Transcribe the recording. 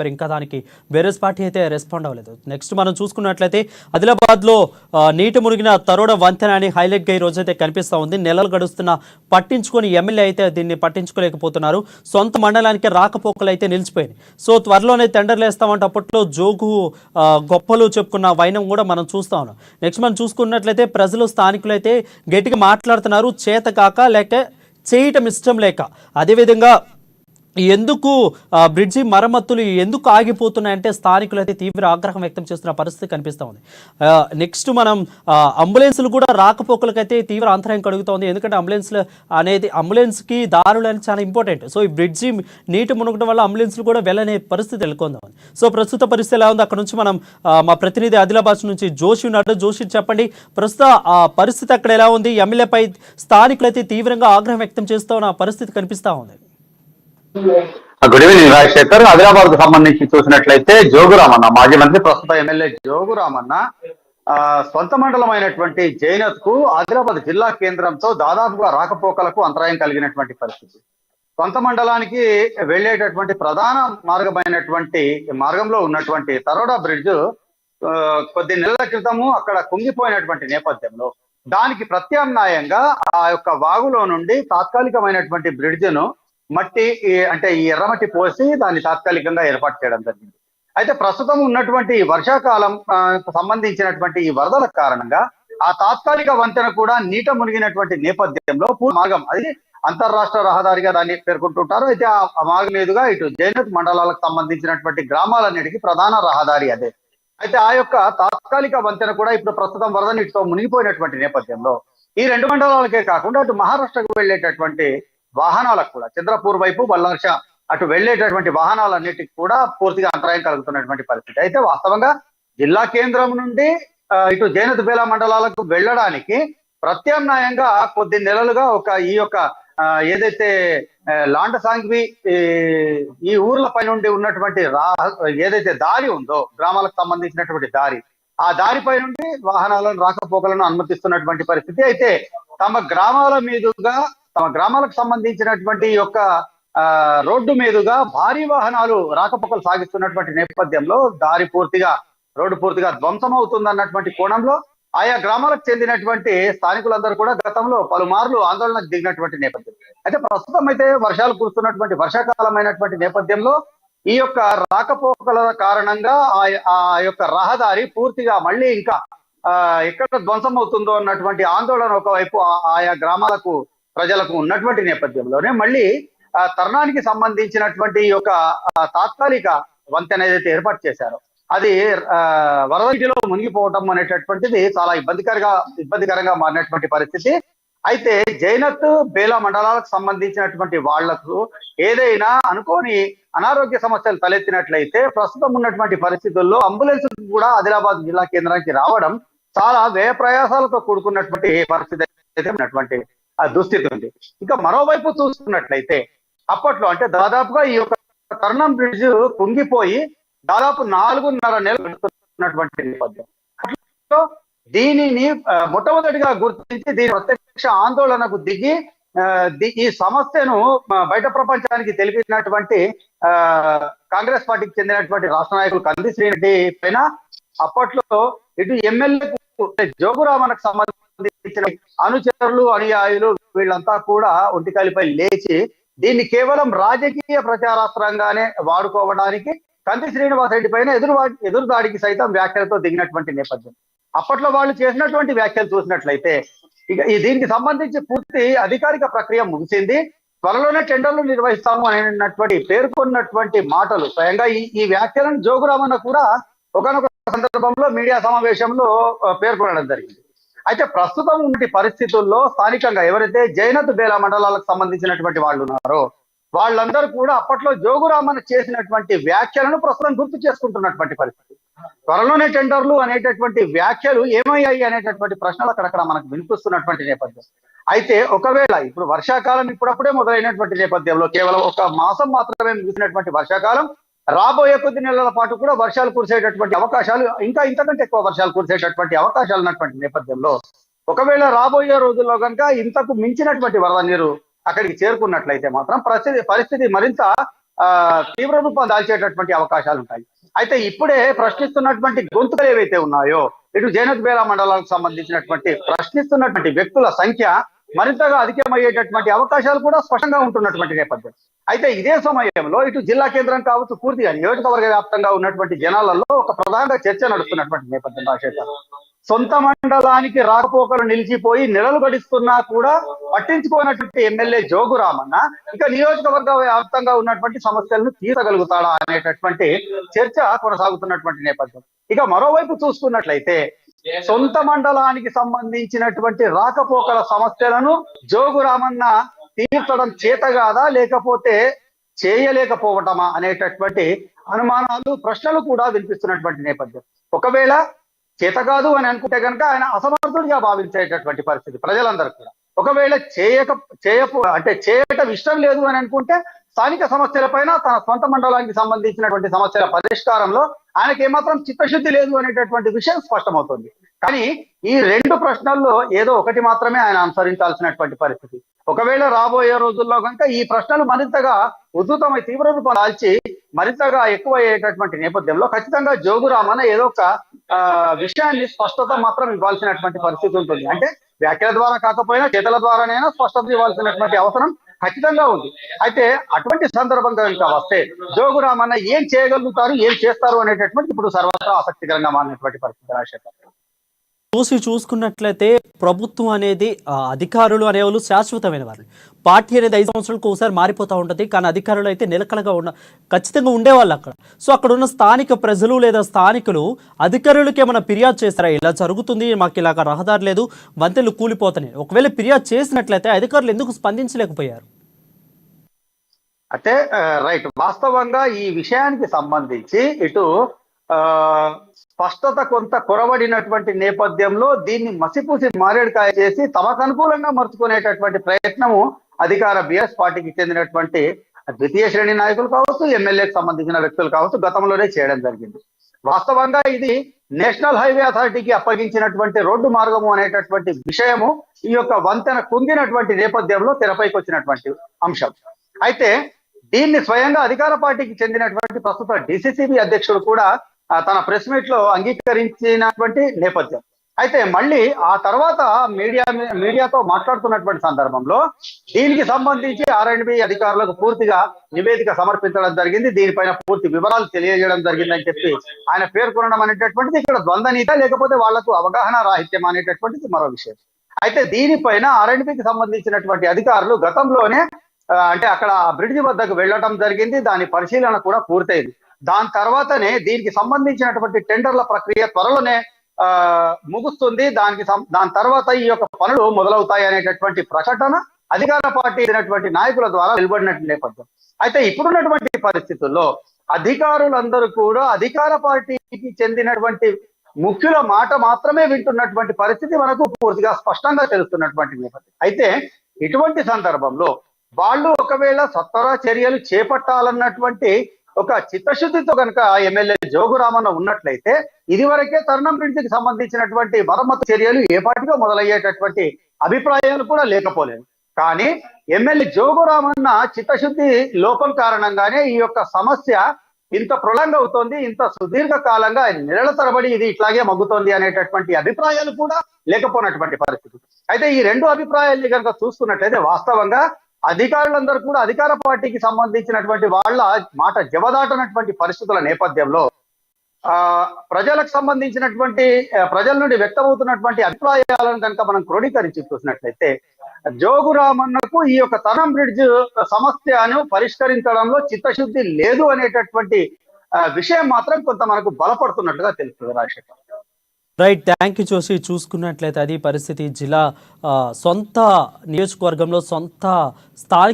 మరి ఇంకా దానికి బేరస్ పార్టీ అయితే రెస్పాండ్ అవ్వలేదు. నెక్స్ట్ మనం చూసుకున్నట్లయితే ఆదిలాబాద్లో నీటి మునిగిన తరోడ వంతెన అని హైలైట్గా ఈ రోజైతే కనిపిస్తూ ఉంది. నెలలు గడుస్తున్న పట్టించుకొని ఎమ్మెల్యే అయితే దీన్ని పట్టించుకోలేకపోతున్నారు. సొంత మండలానికి రాకపోకలు అయితే నిలిచిపోయినాయి. సో త్వరలోనే టెండర్లు వేస్తామంటే అప్పట్లో జోగు గొప్పలు చెప్పుకున్న వైనం కూడా మనం చూస్తా ఉన్నాం. నెక్స్ట్ మనం చూసుకున్నట్లయితే ప్రజలు స్థానికులు అయితే గట్టిగా మాట్లాడుతున్నారు. చేత కాక లేక చేయటం ఇష్టం లేక. అదేవిధంగా ఎందుకు బ్రిడ్జి మరమ్మతులు ఎందుకు ఆగిపోతున్నాయంటే స్థానికులు అయితే తీవ్ర ఆగ్రహం వ్యక్తం చేస్తున్న పరిస్థితి కనిపిస్తూ ఉంది. నెక్స్ట్ మనం అంబులెన్సులు కూడా రాకపోకలకైతే తీవ్ర అంతరాయం కలుగుతోంది. ఎందుకంటే అంబులెన్స్లు అనేది అంబులెన్స్కి దారులు అనేది చాలా ఇంపార్టెంట్. సో ఈ బ్రిడ్జి నీటి మునగడం వల్ల అంబులెన్స్లు కూడా వెళ్ళనే పరిస్థితి నెలకొందాం. సో ప్రస్తుత పరిస్థితి ఎలా ఉంది? అక్కడ నుంచి మనం మా ప్రతినిధి ఆదిలాబాద్ నుంచి జోషి ఉన్నాడు. జోషి చెప్పండి. ప్రస్తుత ఆ పరిస్థితి అక్కడ ఎలా ఉంది? ఎమ్మెల్యేపై స్థానికులు అయితే తీవ్రంగా ఆగ్రహం వ్యక్తం చేస్తూ ఉన్న పరిస్థితి కనిపిస్తూ ఉంది. Good evening Rajashekar. ఆదిలాబాద్కు సంబంధించి చూసినట్లయితే జోగురామన్న మాజీ మంత్రి ప్రస్తుత ఎమ్మెల్యే జోగురామన్న ఆ, సొంత మండలం అయినటువంటి జైనత్కు ఆదిలాబాద్ జిల్లా కేంద్రంతో దాదాపుగా రాకపోకలకు అంతరాయం కలిగినటువంటి పరిస్థితి. సొంత మండలానికి వెళ్ళేటటువంటి ప్రధాన మార్గమైనటువంటి మార్గంలో ఉన్నటువంటి తరోడా బ్రిడ్జ్ కొద్ది నెలల క్రితము అక్కడ కుంగిపోయినటువంటి నేపథ్యంలో. దానికి ప్రత్యామ్నాయంగా ఆ యొక్క వాగులో నుండి తాత్కాలికమైనటువంటి బ్రిడ్జ్ను మట్టి అంటే ఈ ఎర్రమట్టి పోసి దాన్ని తాత్కాలికంగా ఏర్పాటు చేయడం జరిగింది. అయితే ప్రస్తుతం ఉన్నటువంటి వర్షాకాలం సంబంధించినటువంటి ఈ వరదల కారణంగా ఆ తాత్కాలిక వంతెన కూడా నీట మునిగినటువంటి నేపథ్యంలో పూర్తి మార్గం అది అంతర్రాష్ట్ర రహదారిగా దాన్ని పేర్కొంటుంటారు. అయితే ఆ మార్గం మీదుగా ఇటు జైనత్ మండలాలకు సంబంధించినటువంటి గ్రామాలన్నిటికీ ప్రధాన రహదారి అదే. అయితే ఆ యొక్క తాత్కాలిక వంతెన కూడా ఇప్పుడు ప్రస్తుతం వరద నీటితో మునిగిపోయినటువంటి నేపథ్యంలో ఈ రెండు మండలాలకే కాకుండా అటు మహారాష్ట్రకు వెళ్ళేటటువంటి వాహనాలకు కూడా చంద్రపూర్ వైపు బల్లార్ష అటు వెళ్ళేటటువంటి వాహనాలన్నిటికి కూడా పూర్తిగా అంతరాయం కలుగుతున్నటువంటి పరిస్థితి. అయితే వాస్తవంగా జిల్లా కేంద్రం నుండి ఇటు జైనత్ మండలాలకు వెళ్ళడానికి ప్రత్యామ్నాయంగా కొద్ది నెలలుగా ఒక ఈ యొక్క ఏదైతే లాండ సాంగ్వి ఈ, ఈ ఊర్ల నుండి ఉన్నటువంటి రా ఏదైతే దారి ఉందో గ్రామాలకు సంబంధించినటువంటి దారి ఆ దారిపై నుండి వాహనాలను రాకపోకలను అనుమతిస్తున్నటువంటి పరిస్థితి. అయితే తమ గ్రామాల మీదుగా తమ గ్రామాలకు సంబంధించినటువంటి యొక్క ఆ, రోడ్డు మీదుగా భారీ వాహనాలు రాకపోకలు సాగిస్తున్నటువంటి నేపథ్యంలో దారి పూర్తిగా రోడ్డు పూర్తిగా ధ్వంసం అవుతుంది అన్నటువంటి కోణంలో ఆయా గ్రామాలకు చెందినటువంటి స్థానికులందరూ కూడా గతంలో పలుమార్లు ఆందోళనకు దిగినటువంటి నేపథ్యం అయితే ప్రస్తుతం అయితే వర్షాలు కురుస్తున్నటువంటి వర్షాకాలమైనటువంటి నేపథ్యంలో ఈ యొక్క రాకపోకల కారణంగా ఆ- యొక్క రహదారి పూర్తిగా మళ్ళీ ఇంకా ఆ, ఎక్కడ ధ్వంసం అవుతుందో అన్నటువంటి ఆందోళన ఒకవైపు ఆయా గ్రామాలకు ప్రజలకు ఉన్నటువంటి నేపథ్యంలోనే మళ్ళీ ఆ తరుణానికి సంబంధించినటువంటి యొక్క తాత్కాలిక వంతెన ఏదైతే ఏర్పాటు చేశారో అది వరదలో వరద నీటిలో మునిగిపోవటం అనేటటువంటిది చాలా ఇబ్బందికరంగా ఇబ్బందికరంగా మారినటువంటి పరిస్థితి. అయితే జైనత్ బేలా మండలాలకు సంబంధించినటువంటి వాళ్ళకు ఏదైనా అనుకోని అనారోగ్య సమస్యలు తలెత్తినట్లయితే ప్రస్తుతం ఉన్నటువంటి పరిస్థితుల్లో అంబులెన్స్ కూడా ఆదిలాబాద్ జిల్లా కేంద్రానికి రావడం చాలా వ్యయ ప్రయాసాలతో కూడుకున్నటువంటి పరిస్థితి అయితే ఉన్నటువంటి ఆ దుస్థితి ఉంది. ఇంకా మరోవైపు చూసుకున్నట్లయితే అప్పట్లో అంటే దాదాపుగా ఈ యొక్క కర్ణం బ్రిడ్జ్ కుంగిపోయి దాదాపు నాలుగున్నర నెలలు గడుస్తున్నటువంటి నేపథ్యం. దీనిని మొట్టమొదటిగా గుర్తించి దీని ప్రత్యక్ష ఆందోళనకు దిగి ఈ సమస్యను బయట ప్రపంచానికి తెలిపినటువంటి ఆ కాంగ్రెస్ పార్టీకి చెందినటువంటి రాష్ట్ర నాయకులు కంది శ్రీరెడ్డి పైన అప్పట్లో ఇటు ఎమ్మెల్యేకు జోగురామన్కు సంబంధించిన అనుచరులు అనుయాయులు వీళ్ళంతా కూడా ఒంటికాలిపై లేచి దీన్ని కేవలం రాజకీయ ప్రచారాస్త్రంగానే వాడుకోవడానికి కంది శ్రీనివాస్ రెడ్డి పైన ఎదురు ఎదురు దాడికి సైతం వ్యాఖ్యలతో దిగినటువంటి నేపథ్యం. అప్పట్లో వాళ్ళు చేసినటువంటి వ్యాఖ్యలు చూసినట్లయితే ఇక ఈ దీనికి సంబంధించి పూర్తి అధికారిక ప్రక్రియ ముగిసింది. త్వరలోనే టెండర్లు నిర్వహిస్తాము అనేటువంటి పేర్కొన్నటువంటి మాటలు స్వయంగా ఈ ఈ వ్యాఖ్యలను జోగురామన్న కూడా ఒకనొక సందర్భంలో మీడియా సమావేశంలో పేర్కొనడం జరిగింది. అయితే ప్రస్తుతం ఉన్న పరిస్థితుల్లో స్థానికంగా ఎవరైతే జైనత్ బేలా మండలాలకు సంబంధించినటువంటి వాళ్ళు ఉన్నారో వాళ్ళందరూ కూడా అప్పట్లో జోగురామన్ చేసినటువంటి వ్యాఖ్యలను ప్రస్తుతం గుర్తు చేసుకుంటున్నటువంటి పరిస్థితి. త్వరలోనే టెండర్లు అనేటటువంటి వ్యాఖ్యలు ఏమయ్యాయి అనేటటువంటి ప్రశ్నలు అక్కడక్కడ మనకు వినిపిస్తున్నటువంటి నేపథ్యం. అయితే ఒకవేళ ఇప్పుడు వర్షాకాలం ఇప్పుడప్పుడే మొదలైనటువంటి నేపథ్యంలో కేవలం ఒక మాసం మాత్రమే ముగిసినటువంటి వర్షాకాలం రాబోయే కొద్ది నెలల పాటు కూడా వర్షాలు కురిసేటటువంటి అవకాశాలు ఇంకా ఇంతకంటే ఎక్కువ వర్షాలు కురిసేటటువంటి అవకాశాలు ఉన్నటువంటి నేపథ్యంలో ఒకవేళ రాబోయే రోజుల్లో కనుక ఇంతకు మించినటువంటి వరద నీరు అక్కడికి చేరుకున్నట్లయితే మాత్రం పరిస్థితి పరిస్థితి మరింత ఆ, తీవ్ర రూపం దాల్చేటటువంటి అవకాశాలు ఉంటాయి. అయితే ఇప్పుడే ప్రశ్నిస్తున్నటువంటి గొంతుకలు ఏవైతే ఉన్నాయో ఇటు జైనత్ బేలా మండలాలకు సంబంధించినటువంటి ప్రశ్నిస్తున్నటువంటి వ్యక్తుల సంఖ్య మరింతగా అధికమయ్యేటటువంటి అవకాశాలు కూడా స్పష్టంగా ఉంటున్నటువంటి నేపథ్యం. అయితే ఇదే సమయంలో ఇటు జిల్లా కేంద్రం కావచ్చు పూర్తిగా నియోజకవర్గ వ్యాప్తంగా ఉన్నటువంటి జనాలలో ఒక ప్రధాన చర్చ నడుస్తున్నటువంటి నేపథ్యం రాజశేఖర్ సొంత మండలానికి రాకపోకలు నిలిచిపోయి నెలలు గడిస్తున్నా కూడా పట్టించుకోనటువంటి ఎమ్మెల్యే జోగు రామన్న నియోజకవర్గ వ్యాప్తంగా ఉన్నటువంటి సమస్యలను తీర్చగలుగుతాడా అనేటటువంటి చర్చ కొనసాగుతున్నటువంటి నేపథ్యం. ఇక మరోవైపు చూసుకున్నట్లయితే సొంత మండలానికి సంబంధించినటువంటి రాకపోకల సమస్యలను జోగు రామన్న తీర్చడం చేతగాదా లేకపోతే చేయలేకపోవటమా అనేటటువంటి అనుమానాలు ప్రశ్నలు కూడా వినిపిస్తున్నటువంటి నేపథ్యం. ఒకవేళ చేత కాదు అని అనుకుంటే కనుక ఆయన అసమర్థుడిగా భావించేటటువంటి పరిస్థితి ప్రజలందరూ కూడా. ఒకవేళ చేయక చేయపు అంటే చేయటం ఇష్టం లేదు అని అనుకుంటే స్థానిక సమస్యలపైన తన సొంత మండలానికి సంబంధించినటువంటి సమస్యల పరిష్కారంలో ఆయనకి ఏమాత్రం చిత్తశుద్ధి లేదు అనేటటువంటి విషయం స్పష్టమవుతుంది. కానీ ఈ రెండు ప్రశ్నల్లో ఏదో ఒకటి మాత్రమే ఆయన అనుసరించాల్సినటువంటి పరిస్థితి. ఒకవేళ రాబోయే రోజుల్లో కనుక ఈ ప్రశ్నలు మరింతగా ఉధృతమై తీవ్ర రూపం దాల్చి మరింతగా ఎక్కువ అయ్యేటటువంటి నేపథ్యంలో ఖచ్చితంగా జోగురామన ఏదో ఒక విషయాన్ని స్పష్టత మాత్రం ఇవ్వాల్సినటువంటి పరిస్థితి ఉంటుంది. అంటే వ్యాఖ్యల ద్వారా కాకపోయినా చేతల ద్వారానైనా స్పష్టత ఇవ్వాల్సినటువంటి అవసరం ఖచ్చితంగా ఉంది. అయితే అటువంటి సందర్భం కనుక వస్తే జోగురామన్న ఏం చేయగలుగుతారు ఏం చేస్తారు అనేటటువంటి ఇప్పుడు సర్వత్రా ఆసక్తికరంగా మారినటువంటి పరిస్థితి రాజశేఖర్. చూసి చూసుకున్నట్లయితే ప్రభుత్వం అనేది అధికారులు అనేవాళ్ళు శాశ్వతమైన వాళ్ళు పార్టీ అనేది ఐదు సంవత్సరాలకు ఒకసారి మారిపోతూ ఉంటుంది కానీ అధికారులు అయితే నిలకడగా ఉన్న ఖచ్చితంగా ఉండేవాళ్ళు అక్కడ. సో అక్కడ ఉన్న స్థానిక ప్రజలు లేదా స్థానికులు అధికారులకు ఏమైనా ఫిర్యాదు చేస్తారా? ఇలా జరుగుతుంది మాకు ఇలాగ రహదారి లేదు వంతెలు కూలిపోతున్నాయి. ఒకవేళ ఫిర్యాదు చేసినట్లయితే అధికారులు ఎందుకు స్పందించలేకపోయారు? అయితే రైట్. వాస్తవంగా ఈ విషయానికి సంబంధించి ఇటు స్పష్టత కొంత కొరబడినటువంటి నేపథ్యంలో దీన్ని మసిపూసి మారేడుకాయ చేసి తమకు అనుకూలంగా మర్చుకునేటటువంటి ప్రయత్నము అధికార బిఎస్ పార్టీకి చెందినటువంటి ద్వితీయ శ్రేణి నాయకులు కావచ్చు ఎమ్మెల్యేకి సంబంధించిన వ్యక్తులు కావచ్చు గతంలోనే చేయడం జరిగింది. వాస్తవంగా ఇది నేషనల్ హైవే అథారిటీకి అప్పగించినటువంటి రోడ్డు మార్గము అనేటటువంటి విషయము ఈ యొక్క వంతెన కుంగినటువంటి నేపథ్యంలో తెరపైకి వచ్చినటువంటి అంశం. అయితే దీన్ని స్వయంగా అధికార పార్టీకి చెందినటువంటి ప్రస్తుత డిసిసిబి అధ్యక్షుడు కూడా తన ప్రెస్ మీట్లో అంగీకరించినటువంటి నేపథ్యం. అయితే మళ్ళీ ఆ తర్వాత మీడియా మీడియాతో మాట్లాడుతున్నటువంటి సందర్భంలో దీనికి సంబంధించి ఆర్ బి అధికారులకు పూర్తిగా నివేదిక సమర్పించడం జరిగింది. దీనిపైన పూర్తి వివరాలు తెలియజేయడం జరిగిందని చెప్పి ఆయన పేర్కొనడం అనేటటువంటిది ఇక్కడ ద్వంద్వనీత లేకపోతే వాళ్ళకు అవగాహన రాహిత్యం అనేటటువంటిది మరో విషయం. అయితే దీనిపైన ఆర్ బికి సంబంధించినటువంటి అధికారులు గతంలోనే అంటే అక్కడ బ్రిడ్జి వద్దకు వెళ్ళడం జరిగింది. దాని పరిశీలన కూడా పూర్తయింది. దాని తర్వాతనే దీనికి సంబంధించినటువంటి టెండర్ల ప్రక్రియ త్వరలోనే ముగుస్తుంది. దానికి సం- దాని తర్వాత ఈ యొక్క పనులు మొదలవుతాయి అనేటటువంటి ప్రకటన అధికార పార్టీ అయినటువంటి నాయకుల ద్వారా వెలువడినట్టు నేపథ్యం. అయితే ఇప్పుడున్నటువంటి పరిస్థితుల్లో అధికారులందరూ కూడా అధికార పార్టీకి చెందినటువంటి ముఖ్యుల మాట మాత్రమే వింటున్నటువంటి పరిస్థితి మనకు పూర్తిగా స్పష్టంగా తెలుస్తున్నటువంటి నేపథ్యం. అయితే ఇటువంటి సందర్భంలో వాళ్ళు ఒకవేళ సత్వర చర్యలు చేపట్టాలన్నటువంటి ఒక చిత్తశుద్ధితో కనుక ఎమ్మెల్యే జోగురామన్న ఉన్నట్లయితే ఇదివరకే తరుణం బ్రిడ్జికి సంబంధించినటువంటి మరమ్మతు చర్యలు ఏ పాటిగా మొదలయ్యేటటువంటి అభిప్రాయాలు కూడా లేకపోలేదు. కానీ ఎమ్మెల్యే జోగురామన్న చిత్తశుద్ధి లోపం కారణంగానే ఈ యొక్క సమస్య ఇంత ప్రొలంగ్ అవుతోంది ఇంత సుదీర్ఘ కాలంగా నెలల తరబడి ఇది ఇట్లాగే మగ్గుతోంది అనేటటువంటి అభిప్రాయాలు కూడా లేకపోయినటువంటి పరిస్థితి. అయితే ఈ రెండు అభిప్రాయాల్ని కనుక చూసుకున్నట్లయితే వాస్తవంగా అధికారులందరూ కూడా అధికార పార్టీకి సంబంధించినటువంటి వాళ్ళ మాట జవదాటనటువంటి పరిస్థితుల నేపథ్యంలో ఆ ప్రజలకు సంబంధించినటువంటి ప్రజల నుండి వ్యక్తమవుతున్నటువంటి అభిప్రాయాలను కనుక మనం క్రోడీకరించి చూసినట్లయితే జోగురామన్నకు ఈ యొక్క తరం బ్రిడ్జ్ సమస్యను పరిష్కరించడంలో చిత్తశుద్ధి లేదు అనేటటువంటి ఆ, విషయం మాత్రం కొంత మనకు బలపడుతున్నట్లుగా తెలుస్తుంది రాజశేఖర్. రైట్ థ్యాంక్ యూ చూసి చూసుకున్నట్లయితే అది పరిస్థితి జిల్లా ఆ, సొంత నియోజకవర్గంలో సొంత స్థానిక